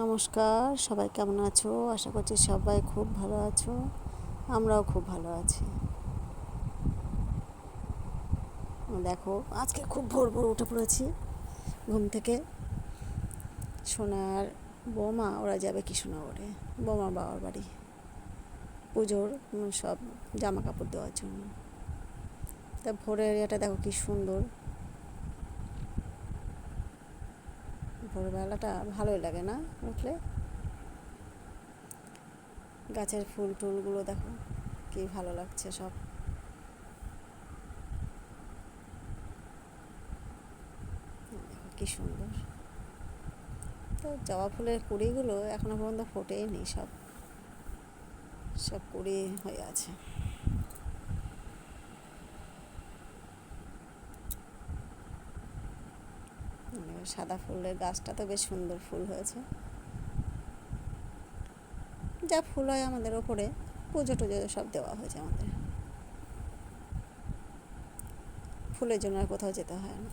নমস্কার, সবাই কেমন আছো? আশা করছি সবাই খুব ভালো আছো। আমরাও খুব ভালো আছি। দেখো, আজকে খুব ভোর ভোর উঠে পড়েছি ঘুম থেকে। সোনার বৌমা, ওরা যাবে কৃষ্ণনগরে, বৌমার বাবার বাড়ি। পুজোর সব জামা কাপড় দেওয়ার জন্য। তা ভোরের এরিয়াটা দেখো কি সুন্দর। ভোরবেলাটা ভালোই লাগে না উঠলে? গাছের ফুল টুলগুলো দেখো, কি ভালো লাগছে সব। কি সুন্দর। তো জবা ফুলের কুড়িগুলো এখনও পর্যন্ত ফোটেই নি সব সব কুড়ি হয়ে আছে। সাদা ফুলের গাছটা তো বেশ সুন্দর ফুল হয়েছে। যা ফুল হয় আমাদের ওপরে, পুজো টুজো সব দেওয়া হয়েছে আমাদের। ফুলের জন্য আর কোথাও যেতে হয় না।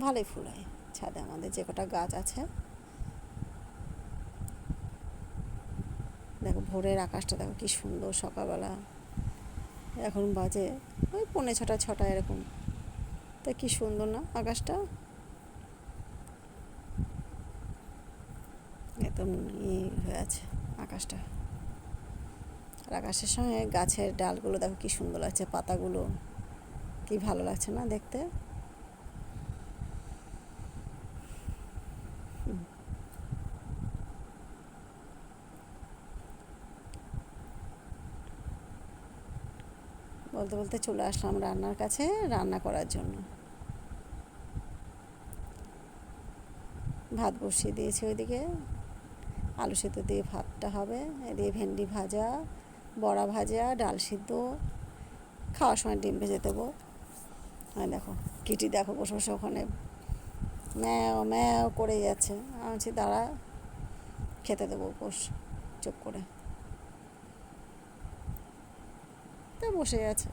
ভালোই ফুল হয় ছাদে আমাদের যে কটা গাছ আছে। দেখো ভোরের আকাশটা দেখো কি সুন্দর সকালবেলা। এখন বাজে, ওই পৌনে ছটা ছটা এরকম। তা কি সুন্দর না আকাশটা? একদম ই হয়ে আছে আকাশটা। আর আকাশের সঙ্গে গাছের ডালগুলো দেখো কি সুন্দর লাগছে, পাতাগুলো কি ভালো লাগছে না দেখতে? বলতে বলতে চলে আসলাম রান্নার কাছে রান্না করার জন্য। ভাত বসিয়ে দিয়েছি ওইদিকে। আলু সেদ্ধ দিয়ে ভাতটা হবে দিয়ে ভেন্ডি ভাজা, বড়া ভাজা, ডাল সিদ্ধ। খাওয়ার সময় ডিম ভেজে দেবো। হ্যাঁ দেখো, কিটি দেখো বসে বসে ওখানে। ম্যাও ম্যাও করে যাচ্ছে। আমি বলছি, দাঁড়া, খেতে দেবো, বস, চুপ করে। তা বসে আছে।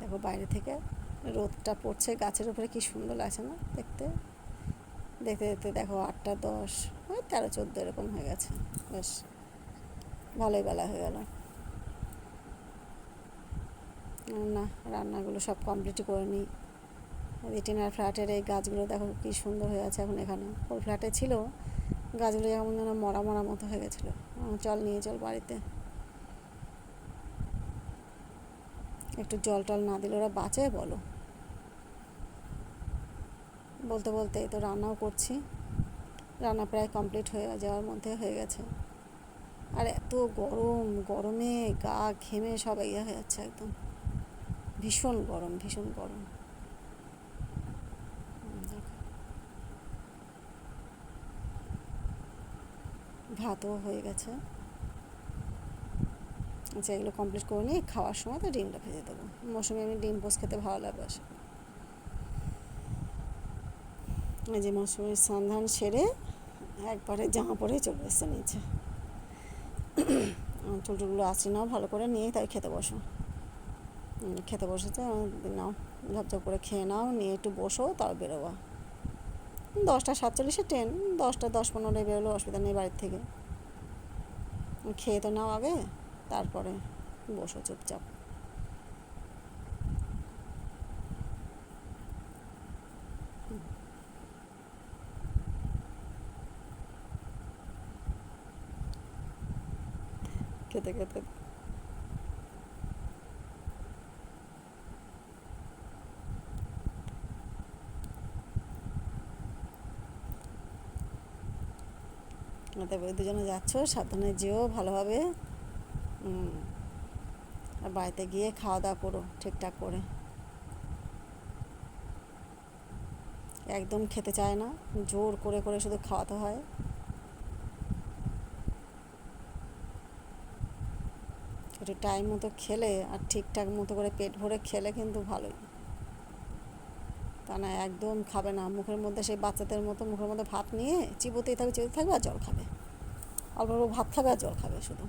দেখো বাইরে থেকে রোদটা পড়ছে, গাছের উপরে কি সুন্দর লাগছে না দেখতে। দেখতে দেখতে দেখো আটটা দশ ওই তেরো, চোদ্দ এরকম হয়ে গেছে। বেশ, ভালোই বেলা হয়ে গেল। না, রান্নাগুলো সব কমপ্লিট করে নিই। রিটিনার ফ্ল্যাটের এই গাছগুলো দেখো কী সুন্দর হয়ে আছে এখন এখানে। ওর ফ্ল্যাটে ছিল, গাছগুলো যেমন যেন মরা মরা মতো হয়ে গেছিল। চল নিয়ে চল বাড়িতে। একটু জল টল না দিলে ওরা বাঁচে বলো। বলতে বলতে তো রান্নাও করছি। রান্না প্রায় কমপ্লিট হয়ে যাওয়ার মধ্যে হয়ে গেছে। আর এত গরম, গরমে গা ঘেমে সব ইয়ে হয়ে যাচ্ছে একদম। ভীষণ গরম ভীষণ গরম। ভাতও হয়ে গেছে। আচ্ছা এগুলো কমপ্লিট করে নিয়ে খাওয়ার সময় তো ডিমটা ভেজে দেবো। মৌসুমি, আমি ডিম পোস্ট খেতে ভালো লাগবে এই যে মৌসুমির সন্ধান সেরে একবারে জামা পরে চলে এসছে নিচে। চুলটুলগুলো আসি নাও, ভালো করে নিয়ে তাই খেতে বসো। খেতে বসেছে নাও ঝপঝপ করে খেয়ে নাও, নিয়ে একটু বসো তাও বেরোবা। দশটা সাতচল্লিশে ট্রেন দশটা দশ পনেরোটায় বেরোলো, অসুবিধা নেই বাড়ির থেকে। খেয়ে তো নাও আগে, তারপরে বসো চুপচাপ। খেতে খেতে। দুজনে যাচ্ছ, সাবধানে যেও ভালোভাবে। আর বাড়িতে গিয়ে খাওয়া দাওয়া করো ঠিকঠাক করে। একদম খেতে চায় না, জোর করে করে শুধু খাওয়াতে হয়। একটু টাইম মতো খেলে আর ঠিকঠাক মতো করে পেট ভরে খেলে কিন্তু ভালোই। তা না, একদম খাবে না। মুখের মধ্যে সেই বাচ্চাদের মতো মুখের মধ্যে ভাত নিয়ে চিবোতেই থাকবে চিবোতে থাকবে আর জল খাবে। অল্প অল্প ভাত খাবে আর জল খাবে শুধু।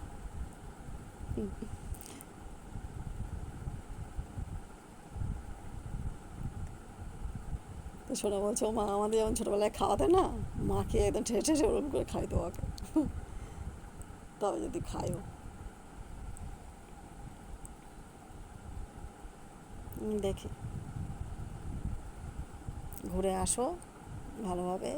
তো শোনা বলছে মা, আমাদের যেমন ছোটোবেলায় খাওয়াতে না, মাকে একদম ঠেসে ঠেসে ওরকম করে খাই তোমাকে তবে যদি খায়ও। দেখি। ঘুরে আসো, ভালোভাবে।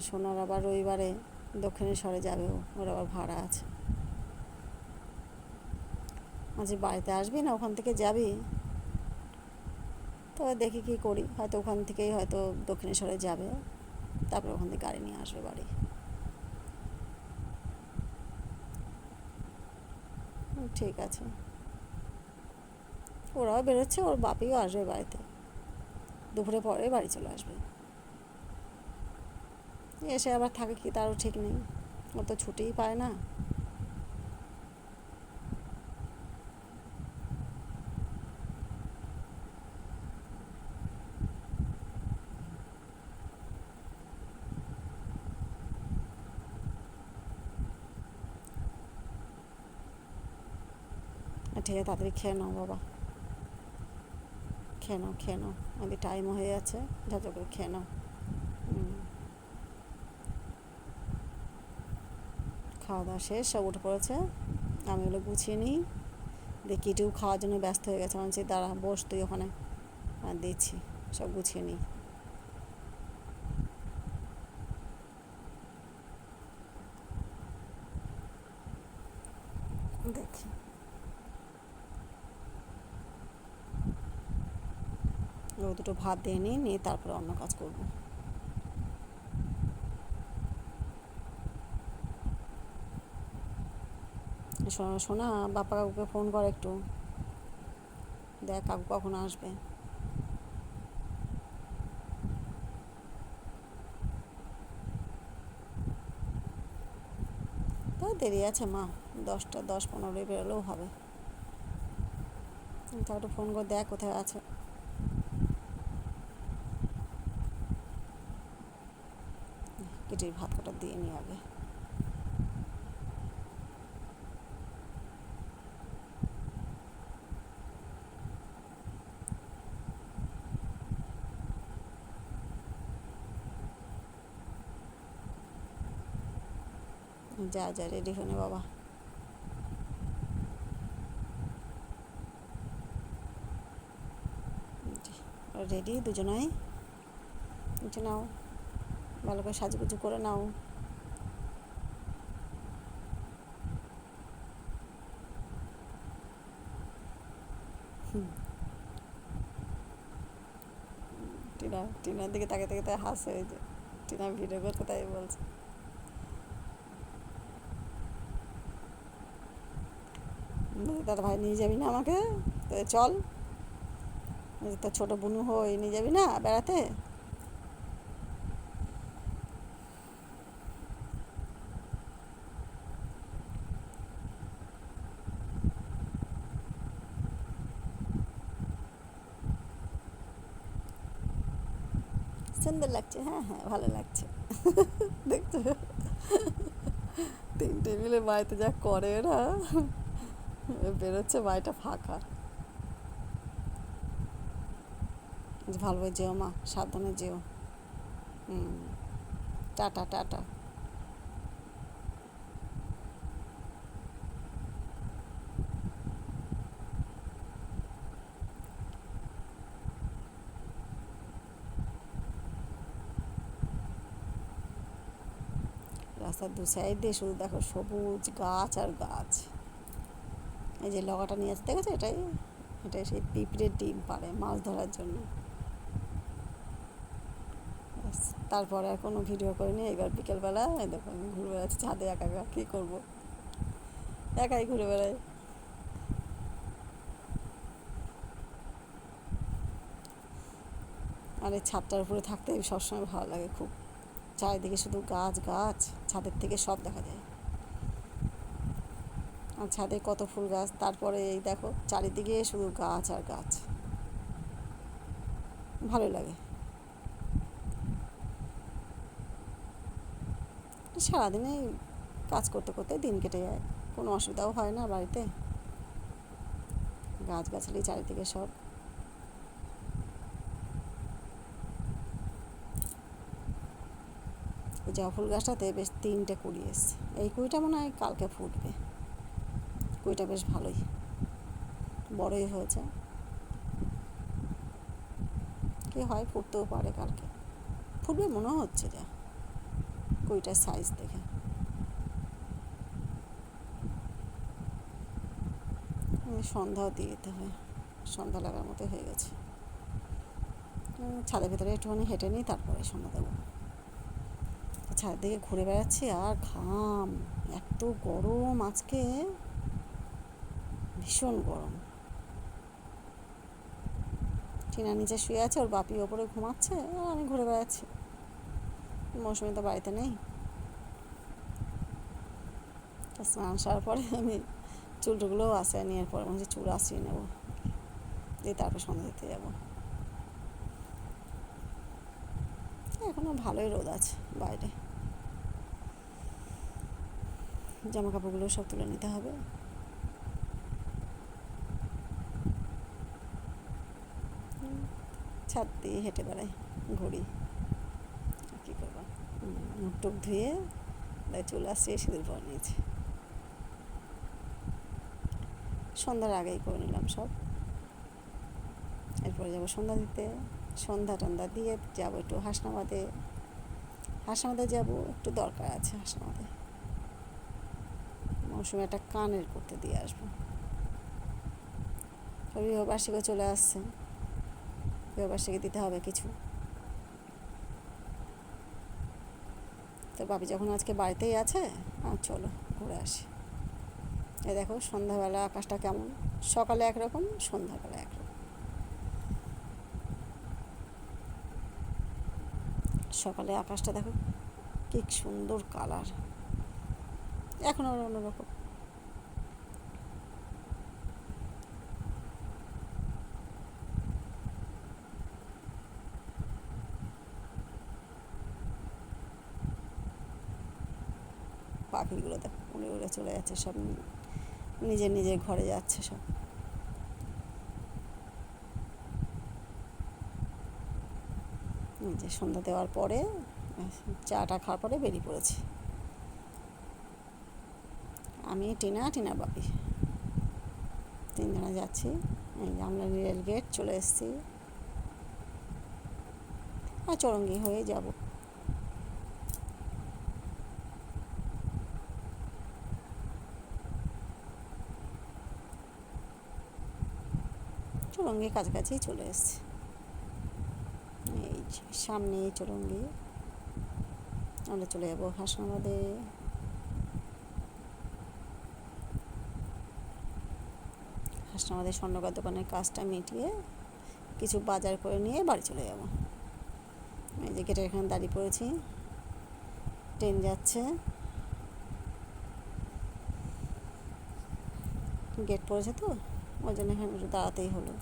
সোনার আবার রবিবারে দক্ষিণেশ্বরে যাবে ওর আবার ভাড়া আছে। আজকে বাড়িতে আসবি না? ওখান থেকে যাবি? তো দেখি কি করি। হয়তো ওখান থেকেই হয়তো দক্ষিণেশ্বরে যাবে। তারপরে ওখান থেকে গাড়ি নিয়ে আসবে বাড়ি হুম, ঠিক আছে। ওরাও বেরোচ্ছে, ওর বাপিও আসবে বাড়িতে। দুপুরে পরে বাড়ি চলে আসবে। এসে আবার থাকে কি তারও ঠিক নেই। ও তো ছুটিই পায় না। ঠিক আছে তাড়াতাড়ি খেয়ে নাও, বাবা। খেয়ে নাও খেয়ে নাও। আমাদের টাইমও হয়ে যাচ্ছে যত করে খেয়ে নাও। খাওয়া দাওয়া শেষ, সব উঠে পড়েছে। আমি ওগুলো গুছিয়ে নিই। দেখি কিটিও খাওয়ার জন্য ব্যস্ত হয়ে গেছে। আমি দাঁড়া, বস তুই ওখানে। দিচ্ছি, সব গুছিয়ে নিই। দেখি। ও দুটো ভাত দিয়ে নিই নিয়ে তারপরে অন্য কাজ করব। শোনা বাপ্পা কাকুকে ফোন কর একটু। দেখ কাকু কখন আসবে। তা দেরি আছে মা, দশটা, দশ পনেরোই বেরোলেও হবে। তা একটু ফোন করে, দেখ কোথায় আছে। কেটে ভাত কটা দিয়ে নি আগে। যা যা রেডি হয়ে বাবা। রেডি দুজনাই। নাও। ভালো করে সাজুগুজু করে নাও। টিনা, টিনার দিকে তাকে তাকে তাই হাসে ওই যে। টিনা ভিডিও করতে তাই বলছে। দাদা ভাই নিয়ে যাবি না আমাকে? তো চল। তোর ছোটো বুনু হই নিয়ে যাবি না বেড়াতে? সুন্দর লাগছে। হ্যাঁ হ্যাঁ ভালো লাগছে। দেখছ তিন মিলে বাড়িতে যা করে না, বেরোচ্ছে বাড়িটা ফাঁকা। ভালোভাবে যেও মা, সাবধানে যেও। হুম, টাটা টাটা। দু সাইড শুধু দেখো সবুজ গাছ আর গাছ। এই যে লগাটা নিয়ে আসতে গেছে, এটাই এটাই সেই পিঁপড়ের ডিম পাড়ে মাছ ধরার জন্য। তারপরে আর কোনো ভিডিও করিনি এবার বিকেলবেলা দেখো আমি ঘুরে বেড়াচ্ছি ছাদে একা একা, কী করব? একাই ঘুরে বেড়াই। আর এই ছাদটার উপরে থাকতে সবসময় ভালো লাগে, খুব চারিদিকে শুধু গাছ গাছ, ছাদের থেকে সব দেখা যায়। আর ছাদে কত ফুল গাছ, তারপরে এই দেখো, চারিদিকে শুধু গাছ আর গাছ। ভালো লাগে। সারাদিনে কাজ করতে করতে দিন কেটে যায়। কোনো অসুবিধাও হয় না বাড়িতে। গাছগাছালি চারিদিকে সব এই জবা ফুল গাছটাতে বেশ তিনটে কুড়ি এসছে। এই কুড়িটা মনে হয় কালকে ফুটবে। কুড়িটা বেশ ভালোই। বড়ই হয়েছে। কি হয়, ফুটতেও পারে কালকে। ফুটবে মনে হচ্ছে যা, কুড়িটার সাইজ দেখে। সন্ধ্যাও দিয়ে দিতে হয়। সন্ধ্যা লাগার মতো হয়ে গেছে। ছাদের ভেতরে একটুখানি হেঁটে নিই, তারপরে সন্ধ্যা দেবো। ছাদের দিকে ঘুরে বেড়াচ্ছি আর ঘাম, এত গরম আজকে। ভীষণ গরম। টিনা নিচে শুয়ে আছে, ওর বাপি ওপরে ঘুমাচ্ছে, আর আমি ঘুরে বেড়াচ্ছি। মৌসুমি তো বাড়িতে নেই। স্নান সারার পরে আমি চুলটুগুলোও আসে নিয়ে এরপরে মনে চুল আসিয়ে নেব, দিয়ে তারপর সন্ধ্যা দিতে যাব। এখনও ভালোই রোদ আছে বাইরে। জামা কাপড়গুলো সব তুলে নিতে হবে। ছাদ দিয়ে হেঁটে বেড়াই, ঘুরি। কী করব? মুখ টুক ধুয়ে চলে আসছে সিঁদুর পর নিয়েছে সন্ধ্যার আগেই করে নিলাম সব। এরপরে যাব সন্ধ্যা দিতে। সন্ধ্যা টন্ধ্যা দিয়ে যাব একটু হাসনাবাদে। হাসনাবাদে যাব, একটু দরকার আছে হাসনাবাদে। মৌসুমে একটা কানের করতে দিয়ে আসব। বিবাহবার্ষিকও চলে আসছে। বিবাহবার্ষিকী দিতে হবে কিছু। তো বাপি যখন আজকে বাড়িতেই আছে চলো ঘুরে আসি। এ দেখো সন্ধ্যাবেলা আকাশটা কেমন? সকালে একরকম, সন্ধ্যাবেলা একরকম। সকালে আকাশটা দেখো কি সুন্দর কালার এখন আবার অন্যরকম। পাখিগুলো দেখো উড়ে উড়ে চলে যাচ্ছে সব, নিজের নিজের ঘরে যাচ্ছে সব। যে সন্ধ্যা দেওয়ার পরে, চাটা খাওয়ার পরে বেরিয়ে পড়েছি। আমি টিনা টিনা বাপি তিনজনে যাচ্ছি। এই আমরা রেল গেট চলে এসেছি। আর চরঙ্গি হয়ে যাব। চরঙ্গি কাছাকাছি চলে এসেছি। এই সামনে চরঙ্গি। আমরা চলে যাব হাসনাবাদে। হাসনাবাদের স্বর্ণকার দোকানের কাজটা মিটিয়ে কিছু বাজার করে নিয়ে বাড়ি চলে যাব। এই যে গেটের এখানে দাঁড়িয়ে পড়েছি। ট্রেন যাচ্ছে। গেট পড়েছে তো, ওই জন্য এখানে একটু দাঁড়াতেই হলো।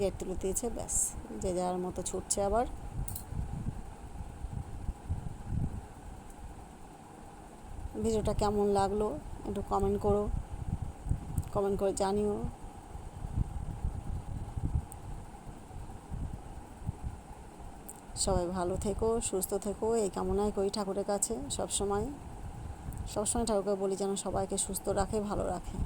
গেট তুলে দিয়েছে, ব্যাস। যে যার মতো ছুটছে আবার। ভিডিওটা কেমন লাগল একটু কমেন্ট করো কমেন্ট করে জানিও। সবাই ভালো থেকো, সুস্থ থেকো, এই কামনাই করি ঠাকুরের কাছে সব সময় সবসময় ঠাকুরকে বলি যেন সবাইকে সুস্থ রাখে, ভালো রাখে।